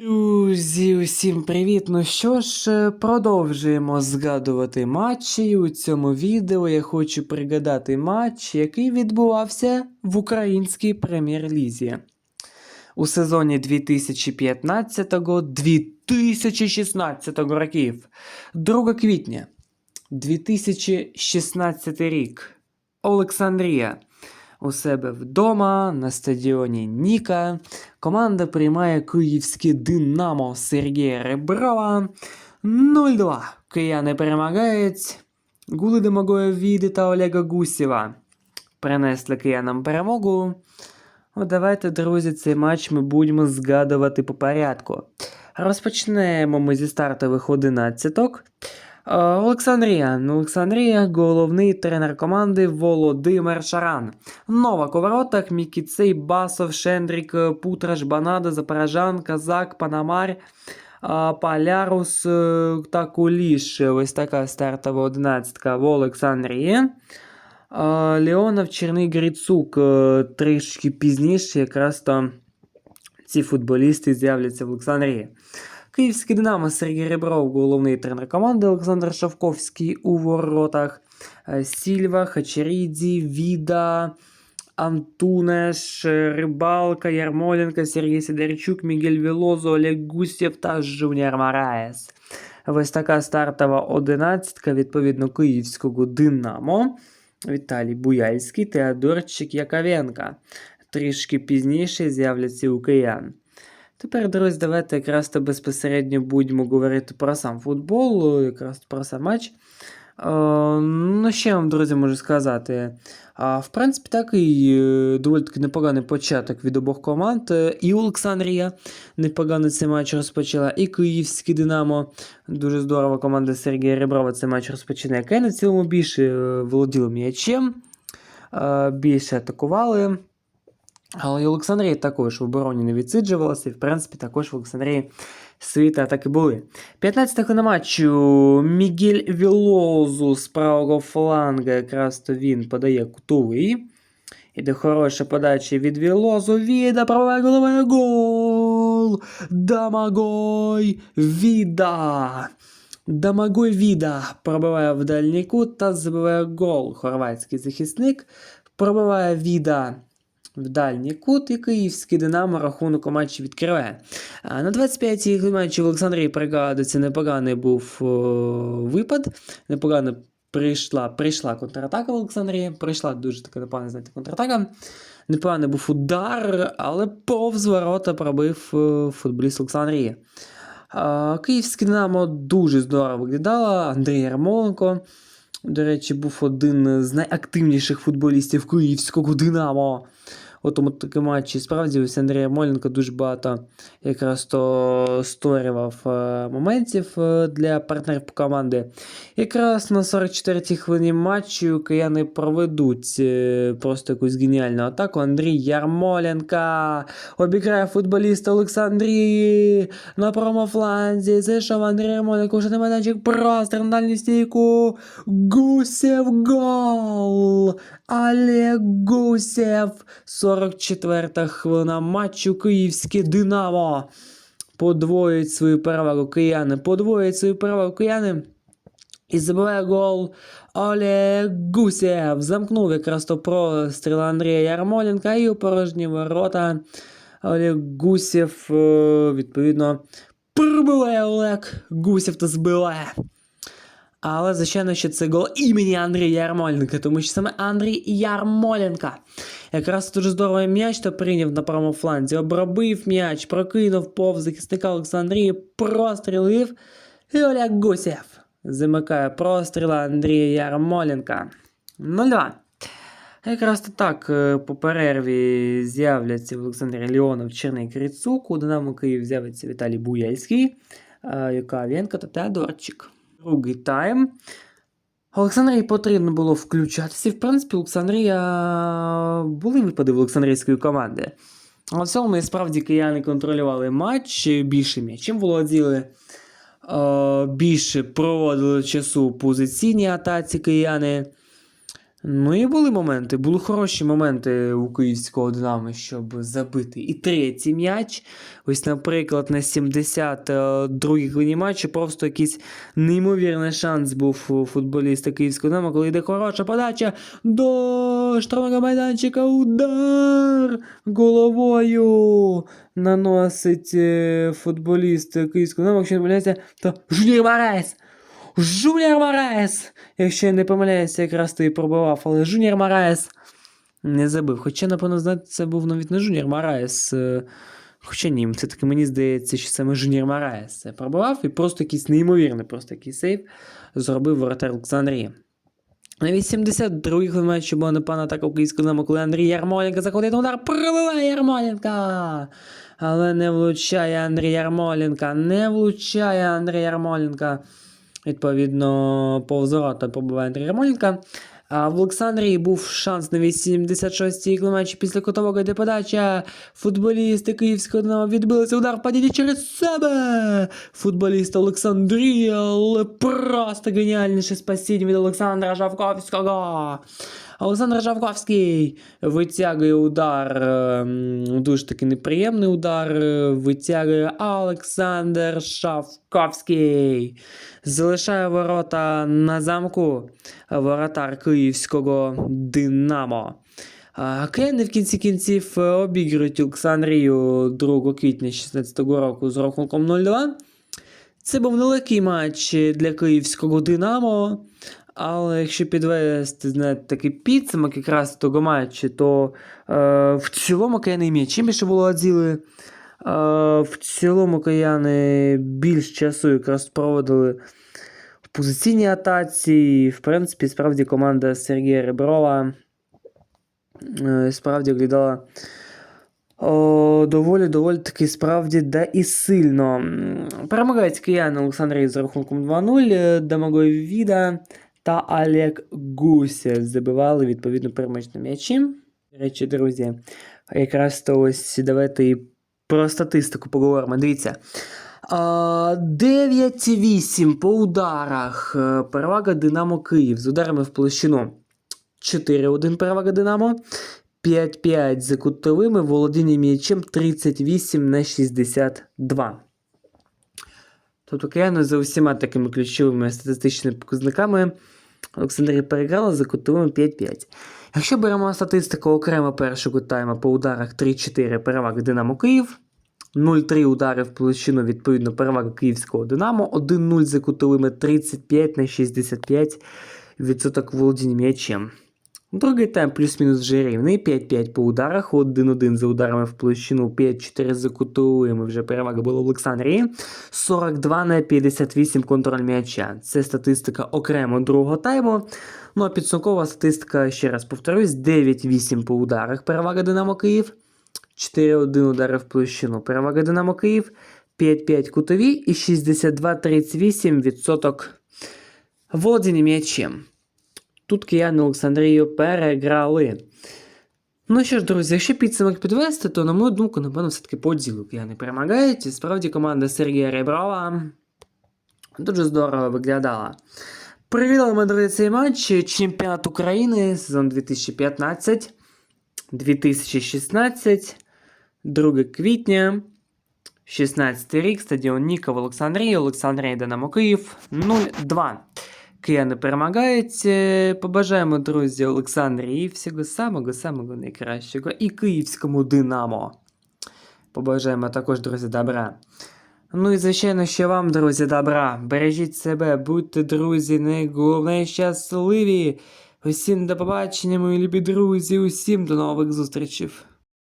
Друзі, усім привіт! Ну що ж, е, продовжуємо згадувати матчі. У цьому відео я хочу пригадати матч, який відбувався в українській прем'єр-лізі. У сезоні 2015-2016 років. 2 квітня 2016 рік. Олександрія. У себе вдома на стадіоні Ніка. Команда приймає київське Динамо Сергія Реброва 0-2. Кияни перемагають. Гули Демагоя Віди та Олега Гусєва принесли киянам перемогу. От давайте, друзі, цей матч ми будемо згадувати по порядку. Розпочнемо ми зі стартових одинадцяток. Е, Олександрія. Ну, Олександрія, головний тренер команди Володимир Шаран. Новак у воротах Мікіцей, Басов, Шендрік, Путраш, Банада, Запорожан, Казак, Панамар, е, та Куліш. Ось така стартова одинадцятка в Олександрії. Леонов, Черний Грицук е, трішки пізніше, якраз то ці футболісти з'являться в Олександрії. Київський Динамо Сергій Ребров, головний тренер команди Олександр Шавковський у воротах. Е, Сільва, Хачерідзі, Віда, Антунеш, е, Рибалка, Ярмоленко, Сергій Сидорчук, Мігель Вілозо, Олег Гусєв та Жуніор Мараєс. Ось така стартова одинадцятка, відповідно, київського Динамо. Віталій Буяльський, Теодорчик Яковенка. Трішки пізніше з'являться у киян. Тепер, друзі, давайте якраз то безпосередньо будемо говорити про сам футбол, якраз про сам матч. Е, ну, я вам, друзі, можу сказати? В принципі, такий доволі таки непоганий початок від обох команд. І Олександрія непогано цей матч розпочала, і Київський Динамо. Дуже здорово команда Сергія Реброва цей матч розпочинає. Яка на цілому більше е, володіла м'ячем, е, більше атакували. Але і Олександрія також в обороні не відсиджувалася, і в принципі також в Олександрії свої атаки були. 15 хвилина матчу Мігель Вілозу з правого фланга, якраз то він подає кутовий. Іде хороша подача від Вілозу. Віда правая голова гол! Дамагой Віда! Дамагой Віда пробиває в дальній кут та забиває гол. Хорватський захисник пробиває Віда в дальній кут і київський Динамо рахунок у матчі відкриває. На 25-й матчі в Олександрії пригадується непоганий був о, випад. Непогано прийшла, прийшла контратака в Олександрії. Прийшла дуже така непогана, знаєте, контратака. Непоганий був удар, але повз ворота пробив футболіст Олександрії. А, Київське Динамо дуже здорово виглядало. Андрій Ярмоленко. До речі, був один з найактивніших футболістів київського Динамо. У тому таки матчі справді ось Андрій Ярмоленко дуже багато якраз то створював е, моментів е, для партнерів по команди. Якраз на 44-й хвилині матчу кияни проведуть е, просто якусь геніальну атаку. Андрій Ярмоленко обіграє футболіста Олександрії на промофланзі. Зайшов Андрій Ярмоленко вже на майданчик. Простір на дальню стійку. Гусєв гол! Олег Гусєв. 44-та хвилина матчу Київське Динамо. Подвоїть свою перевагу кияни. Подвоїть свою перевагу кияни. І забиває гол Олег Гусєв. Замкнув якраз то простріл Андрія Ярмоленка і у порожні ворота. Олег Гусєв, е, відповідно, пробиває Олег Гусєв та збиває. Але, звичайно, що це гол імені Андрія Ярмоленка, тому що саме Андрій Ярмоленка якраз дуже здоровий м'яч то прийняв на правому фланзі, обробив м'яч, прокинув повз захисника Олександрії, прострілив, і Олег Гусєв замикає простріла Андрія Ярмоленка. 0-2. Якраз то так е, по перерві з'являться в Олександрі Леонов, Черний Крицук, у Динамо Київ з'явиться Віталій Буяльський, е, Юкавенко та Теодорчик. Другий тайм. Олександрії потрібно було включатися. В принципі, Олександрія були випади в Олександрійської команди. Але в цьому і справді, кияни контролювали матч більше м'ячем володіли. е, Більше проводили часу позиційні атаці кияни. Ну і були моменти, були хороші моменти у київського Динамо, щоб забити. І третій м'яч. Ось, наприклад, на 72-й хвилині матчу просто якийсь неймовірний шанс був у футболіста київського Динамо, коли йде хороша подача до штрафного майданчика. Удар головою наносить е, футболіст київського Динамо. Якщо не помиляється, то Жулір Марес! Жулір Марес! Якщо я не помиляюся, якраз ти і пробивав, але Жуніор Мараес не забив. Хоча, напевно, знаєте, це був навіть не Жуніор Мараес. е, Хоча ні, все-таки мені здається, що саме Жуніор Мараес це пробивав і просто якийсь неймовірний просто який сейв зробив воротар Олександрії. На 82-й хвилині матчу була непана атака українського Динамо, коли Андрій Ярмоленко заходить на удар, пробиває Ярмоленка! Але не влучає Андрій Ярмоленка, не влучає Андрій Ярмоленка. Відповідно, повз ворота пробиває Андрій Ярмоленка. А в Олександрії був шанс на 86-й кілометрі після кутового де подача. Футболісти Київського Динамо відбилися удар падіння через себе. Футболіст Олександрія, просто геніальніше спасіння від Олександра Жавковського. Олександр Жавковський витягує удар, ем, дуже таки неприємний удар. е, Витягує Олександр Шавковський. Залишає ворота на замку воротар київського Динамо. Кияни в кінці кінців е, обігрують Олександрію 2 квітня 2016 року з рахунком 0-2. Це був нелегкий матч для київського Динамо. Але якщо підвести знаєте, такий підсумок якраз того матчу, то е, в цілому кияни м'ячі більше володіли. Е, в цілому кияни більш часу якраз проводили в позиційній атаці. І, в принципі, справді команда Сергія Реброва е, справді виглядала доволі доволі таки справді да і сильно. Перемагають кияни Олександрій з рахунком 2-0, е, Домагой Віда та Олег Гуся забивали відповідно перемичні м'ячі. До речі, друзі, якраз то ось давайте і про статистику поговоримо. Дивіться. А, 9-8 по ударах. Е, Перевага Динамо Київ з ударами в площину. 4-1 перевага Динамо. 5-5 за кутовими, володіння м'ячем 38 на 62. Тобто кияни за усіма такими ключовими статистичними показниками Олександрія переграла за кутовим 5-5. Якщо беремо статистику окремо першого тайма по ударах 3-4 переваг Динамо Київ, 0-3 удари в площину, відповідно, перевага київського Динамо, 1-0 за кутовими 35 на 65 відсоток володіння м'ячем. Другий тайм плюс-мінус вже рівний. 5-5 по ударах, 1-1 за ударами в площину, 5-4 за кутовими. Вже перевага була Олександрії. 42 на 58 контроль м'яча. Це статистика окремо другого тайму. Ну а підсумкова статистика, ще раз повторюсь, 9-8 по ударах. Перевага Динамо Київ. 4-1 удари в площину. Перевага Динамо Київ. 5-5 кутові і 62-38 відсоток володіння м'ячем. Тут кияни Олександрію переграли. Ну що ж, друзі, якщо підсумок підвести, то, на мою думку, напевно, все-таки по ділу кияни перемагають. І справді команда Сергія Реброва дуже здорово виглядала. Привітали ми, друзі, цей матч. Чемпіонат України, сезон 2015, 2016, 2 квітня, 16 рік, стадіон Ніка в Олександрії, Олександрія Динамо Київ 0-2. Кияни перемагають. Е, Побажаємо, друзі, Олександрії всього самого самого найкращого і київському Динамо. Побажаємо також, друзі, добра. Ну і звичайно, ще вам, друзі, добра. Бережіть себе, будьте, друзі, найголовніше щасливі. Усім до побачення, мої любі друзі, усім до нових зустрічей.